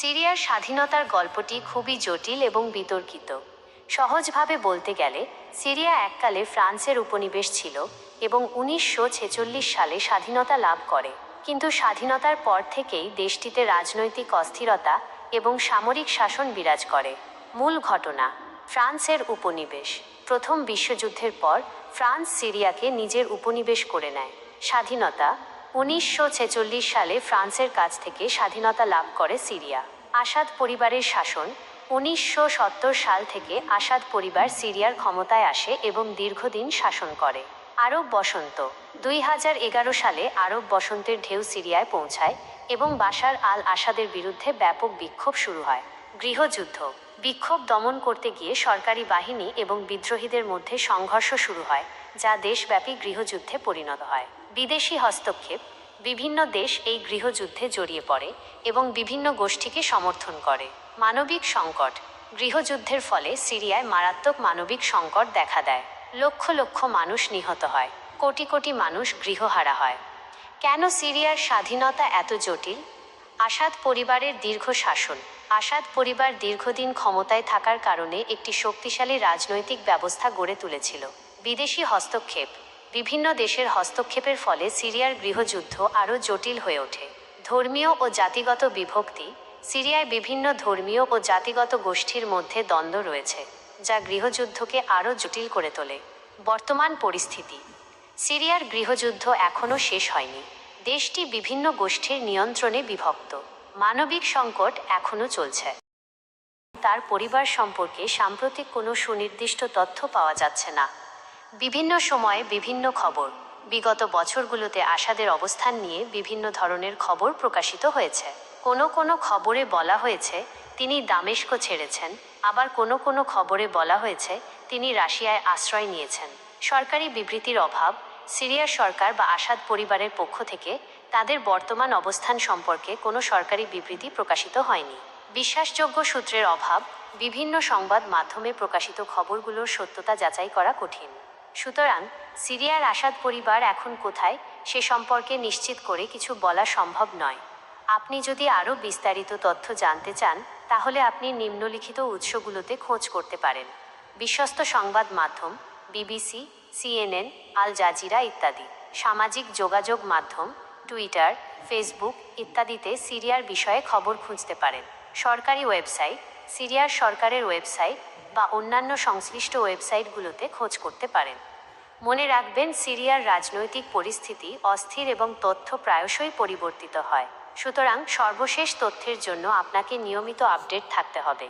সিরিয়ার স্বাধীনতার গল্পটি খুবই জটিল এবং বিতর্কিত। সহজভাবে বলতে গেলে, সিরিয়া এককালে ফ্রান্সের উপনিবেশ ছিল এবং উনিশশো ছেচল্লিশ সালে স্বাধীনতা লাভ করে। কিন্তু স্বাধীনতার পর থেকেই দেশটিতে রাজনৈতিক অস্থিরতা এবং সামরিক শাসন বিরাজ করে। মূল ঘটনা, ফ্রান্সের উপনিবেশ। প্রথম বিশ্বযুদ্ধের পর, ফ্রান্স সিরিয়াকে নিজের উপনিবেশ করে নেয়। স্বাধীনতা উনিশশো ছেচল্লিশ সালে ফ্রান্সের কাছ থেকে স্বাধীনতা লাভ করে সিরিয়া। আসাদ পরিবারের শাসন উনিশশো সত্তর সাল থেকে আসাদ পরিবার সিরিয়ার ক্ষমতায় আসে এবং দীর্ঘদিন শাসন করে। আরব বসন্ত দুই হাজার এগারো সালে আরব বসন্তের ঢেউ সিরিয়ায় পৌঁছায় এবং বাশার আল আসাদের বিরুদ্ধে ব্যাপক বিক্ষোভ শুরু হয়। গৃহযুদ্ধ, বিক্ষোভ দমন করতে গিয়ে সরকারি বাহিনী এবং বিদ্রোহীদের মধ্যে সংঘর্ষ শুরু হয়, যা দেশব্যাপী গৃহযুদ্ধে পরিণত হয়। বিদেশি হস্তক্ষেপ, বিভিন্ন দেশ এই গৃহযুদ্ধে জড়িয়ে পড়ে এবং বিভিন্ন গোষ্ঠীকে সমর্থন করে। মানবিক সংকট, গৃহযুদ্ধের ফলে সিরিয়ায় মারাত্মক মানবিক সংকট দেখা দেয়। লক্ষ লক্ষ মানুষ নিহত হয়, কোটি কোটি মানুষ গৃহহারা হয়। কেন সিরিয়ার স্বাধীনতা এত জটিল? আসাদ পরিবারের দীর্ঘ শাসন। আসাদ পরিবার দীর্ঘদিন ক্ষমতায় থাকার কারণে একটি শক্তিশালী রাজনৈতিক ব্যবস্থা গড়ে তুলেছিল। বিদেশি হস্তক্ষেপ। বিভিন্ন দেশের হস্তক্ষেপের ফলে সিরিয়ার গৃহযুদ্ধ আরও জটিল হয়ে ওঠে। ধর্মীয় ও জাতিগত বিভক্তি। সিরিয়ায় বিভিন্ন ধর্মীয় ও জাতিগত গোষ্ঠীর মধ্যে দ্বন্দ্ব রয়েছে, যা গৃহযুদ্ধকে আরও জটিল করে তোলে। বর্তমান পরিস্থিতি। সিরিয়ার গৃহযুদ্ধ এখনও শেষ হয়নি। দেশটি বিভিন্ন গোষ্ঠীর নিয়ন্ত্রণে বিভক্ত। মানবিক সংকট এখনও চলছে। তার পরিবার সম্পর্কে সাম্প্রতিক কোনো সুনির্দিষ্ট তথ্য পাওয়া যাচ্ছে না। বিভিন্ন সময়ে বিভিন্ন খবর, বিগত বছরগুলোতে আসাদের অবস্থান নিয়ে বিভিন্ন ধরনের খবর প্রকাশিত হয়েছে। কোনো কোনো খবরে বলা হয়েছে, তিনি দামেস্ক ছেড়েছেন। আবার কোনো কোনো খবরে বলা হয়েছে, তিনি রাশিয়ায় আশ্রয় নিয়েছেন। সরকারি বিবৃতির অভাব সিরিয়ার সরকার বা আসাদ পরিবারের পক্ষ থেকে তাদের বর্তমান অবস্থান সম্পর্কে কোনো সরকারি বিবৃতি প্রকাশিত হয়নি। বিশ্বাসযোগ্য সূত্রের অভাব, বিভিন্ন সংবাদ মাধ্যমে প্রকাশিত খবরগুলোর সত্যতা যাচাই করা কঠিন। সুতরাং, সিরিয়ার আসাদ পরিবার এখন কোথায় সে সম্পর্কে নিশ্চিত করে কিছু বলা সম্ভব নয়। আপনি যদি আরও বিস্তারিত তথ্য জানতে চান, তাহলে আপনি নিম্নলিখিত উৎসগুলোতে খোঁজ করতে পারেন। বিশ্বস্ত সংবাদ মাধ্যম, বিবিসি সিএনএন আল জাজিরা ইত্যাদি। সামাজিক যোগাযোগ মাধ্যম, টুইটার, ফেসবুক ইত্যাদিতে সিরিয়ার বিষয়ে খবর খুঁজতে পারেন। সরকারি ওয়েবসাইট, সিরিয়ার সরকারের ওয়েবসাইট বা অন্যান্য সংশ্লিষ্ট ওয়েবসাইটগুলোতে খোঁজ করতে পারেন। মনে রাখবেন, সিরিয়ার রাজনৈতিক পরিস্থিতি অস্থির এবং তথ্য প্রায়শই পরিবর্তিত হয়। সুতরাং সর্বশেষ তথ্যের জন্য আপনাকে নিয়মিত আপডেট থাকতে হবে।